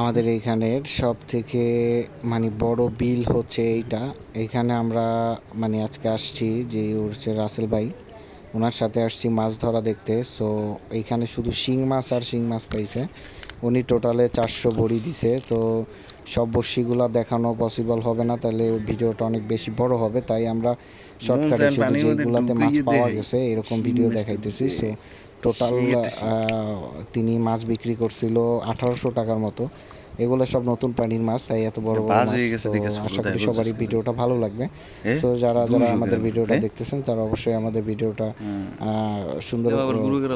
আমাদের এইখানের সব থেকে মানে বড় বিল হচ্ছে এইটা। এইখানে আমরা মানে আজকে আসছি যে হচ্ছে রাসেল ভাই। ওনার সাথে আসছি মাছ ধরা দেখতে। সো এইখানে শুধু শিং মাছ আর শিং মাছ পাইছে। উনি টোটালে চারশো বড়ি দিছে। তো সব বড়শিগুলো দেখানো পসিবল হবে না। তাহলে ভিডিওটা অনেক বেশি বড় হবে। তাই আমরা শর্টকাটে যেগুলাতে মাছ পাওয়া গেছে এরকম ভিডিও দেখাইতেছি। সো টোটাল তিনি মাছ বিক্রি করছিল আঠারোশো টাকার মতো। এগুলো সব নতুন প্রাণীর মাছ তাই এত বড় মাছ হয়ে আশা করি সবারই ভিডিওটা ভালো লাগবে। তো যারা যারা আমাদের ভিডিওটা দেখতেছেন তারা অবশ্যই আমাদের ভিডিওটা আহ, সুন্দর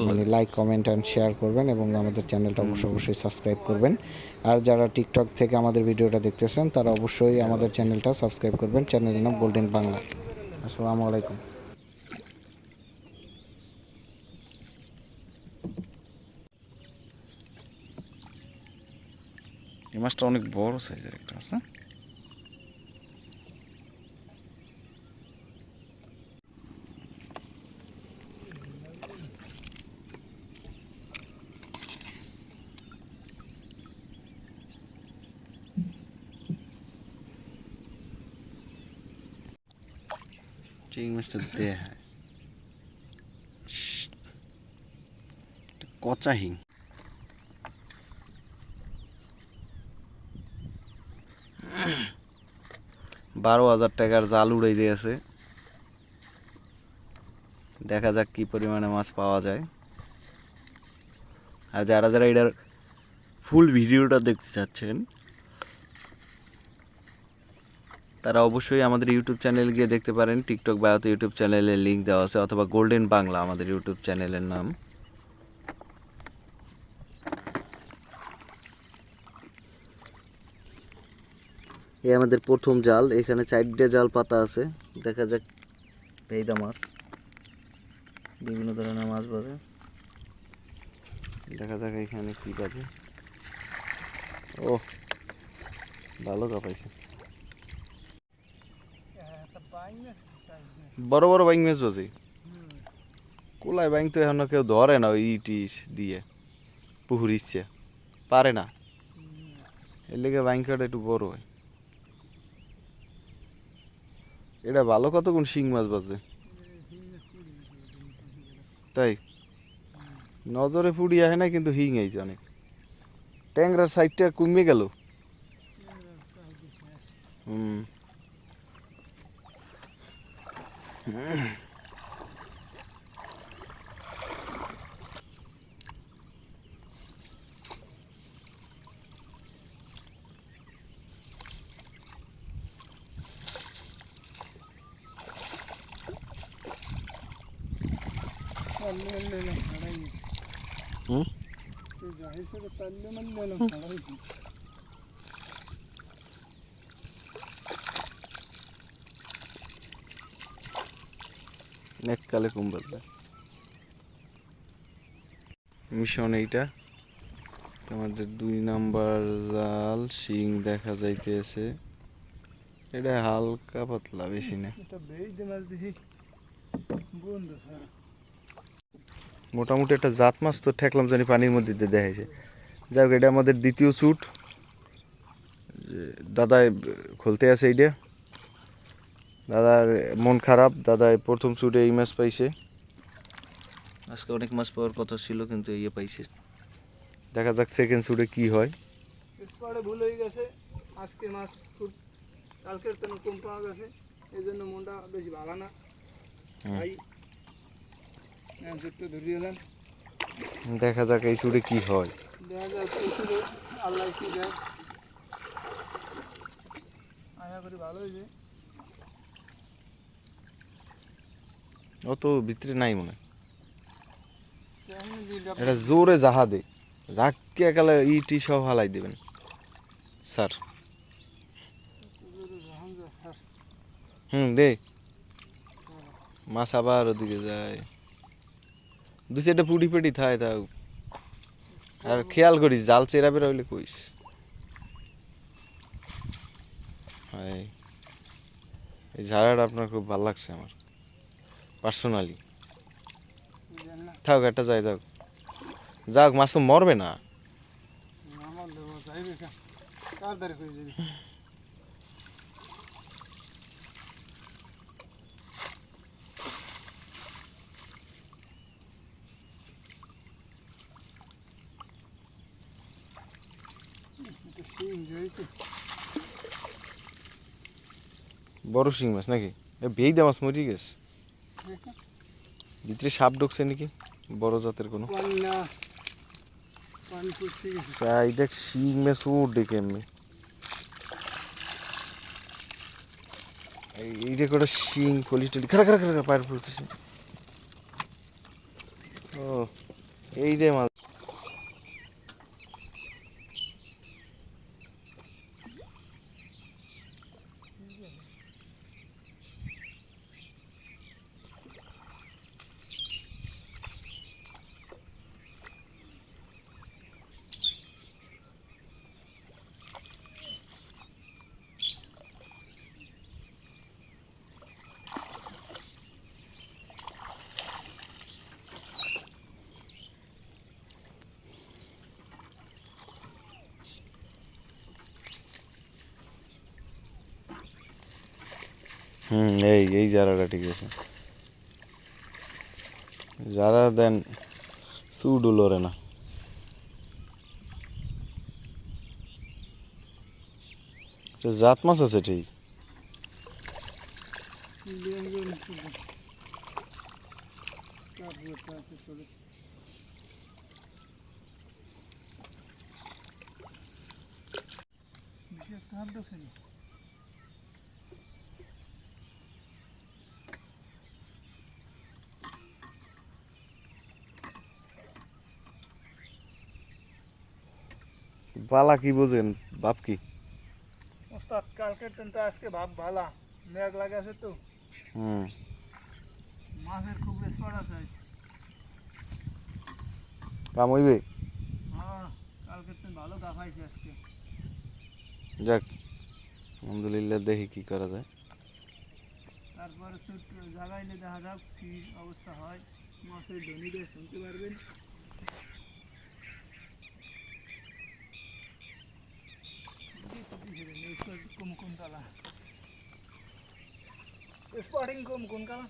মানে লাইক কমেন্ট অ্যান্ড শেয়ার করবেন এবং আমাদের চ্যানেলটা অবশ্যই অবশ্যই সাবস্ক্রাইব করবেন। আর যারা টিকটক থেকে আমাদের ভিডিওটা দেখতেছেন তারা অবশ্যই আমাদের চ্যানেলটা সাবস্ক্রাইব করবেন। চ্যানেলের নাম গোল্ডেন বাংলা আসসালামু আলাইকুম। এই মাছটা অনেক বড় সাইজের একটা না? চিংড়ি মাছটা দেয়া কচা হিং। বারো হাজার টাকার জাল উড়াই দিয়েছে দেখা যাক কি পরিমাণে মাছ পাওয়া যায়। আর যারা যারা এটার ফুল ভিডিওটা দেখতে চাচ্ছেন, তারা অবশ্যই আমাদের ইউটিউব চ্যানেলে গিয়ে দেখতে পারেন। টিকটক বায়োতে ইউটিউব চ্যানেলের লিঙ্ক দেওয়া আছে, অথবা গোল্ডেন বাংলা আমাদের ইউটিউব চ্যানেলের নাম। এই আমাদের প্রথম জাল, এখানে চারটে জাল পাতা আছে। দেখা যাক ভেইদা মাছ। বিভিন্ন ধরনের মাছ বাজে। দেখা যাক এখানে কি বাজে। ও ভালো কাপাইছে। বড় বড় বাইং মাছ বাজে। কোলায় বাইং তো এখনও কেউ ধরে না ওই ইটিস দিয়ে। পুকুর ইচ্ছে। পারে না। এর লেগে বাইং কাটা একটু বড় হয়। এটা ভালো কতক্ষণ শিং মাছ বাজে? তাই? নজরে ফুড়ি আসে না, কিন্তু হিং আইছে অনেক। ট্যাংরার সাইডটা কমে গেল। হুম। মিশন এইটা। তোমাদের দুই নাম্বার জাল শিং দেখা যাইতেছে। এটা হালকা পাতলা বেশি না। মোটামুটি একটা জাত মাছ তো ঠেকলাম জানি পানির মধ্যে দিয়ে দেখাইছে। যাই হোক এটা আমাদের দ্বিতীয় শ্যুট দাদাই খুলতে আছে এইটা দাদার মন খারাপ দাদাই প্রথম শ্যুটে এই মাছ পাইছে। আজকে অনেক মাছ পাওয়ার কথা ছিল কিন্তু এই পাইছে। দেখা যাক সেকেন্ড শ্যুটে কি হয়। স্পটে ভুল হয়ে গেছে। আজকে মাছ খুব কালকের তো কম পাওয়া গেছে। এই জন্য মনটা বেশি ভালো না। দেখা যাক এই শ্যুটে কি হয়। দেখা যায় পেয়েছিল আল্লাহ কি দেয়। আশা করি ভালো হয়েছে। অত ভিতরে নাই মনে হয়। এটা জোরে জাহা দে রাখকে একালে ইটি সব হালাই দেবেন। স্যার। হুম দে। মাছ আবার ওদিকে যায়। দু চারটা পুটি পেটি থায় থাক। আর খেয়াল করিস, জাল চেরা বেরা হইলে কইস। এই ঝাড়াটা আপনার খুব ভালো লাগছে আমার, পার্সোনালি। থাক, একটা যাই, যাক। যাক মাছ মরবে না আমার দেবো যাই রেখা কার দাঁড়ে হয়ে যাবি এটা সেই হয়েছে বড় শিং মাছ নাকি? এ বেইদা মাছ মরি গেছে। ভিতরে সাপ ঢুকছে নাকি? বড় জাতের কোনো? চাই দেখ শিং মাছ উঠে কেমনি। এই এইটা করে শিং ফলি টলি খারা খারা খারা পায়ের পড়তেছে ও এই রে মাছ। হুম এই এই জারাটা ঠিক আছে যারা দেন সুডু লড়ে না তো জাত মাছ আছে ঠিক লিয়ান গেল বালা কি বোঝেন বাপ কি ওস্তাদ কালকের দিন তো আজকে ভাব ভালা মেঘ লাগে আছে তো হুম মাছের খুব রেসপট আছে কাম হইবে হ্যাঁ কালকের দিন ভালো দেখাইছে আজকে যাক আলহামদুলিল্লাহ দেখি কি করা যায় তারপরে শুট জাগাইলে দেখা যাক কি অবস্থা হয় মাছের ধনীদের শুনতে পারবেন কুম কুম কালা স্পটিং কুম কোন কালা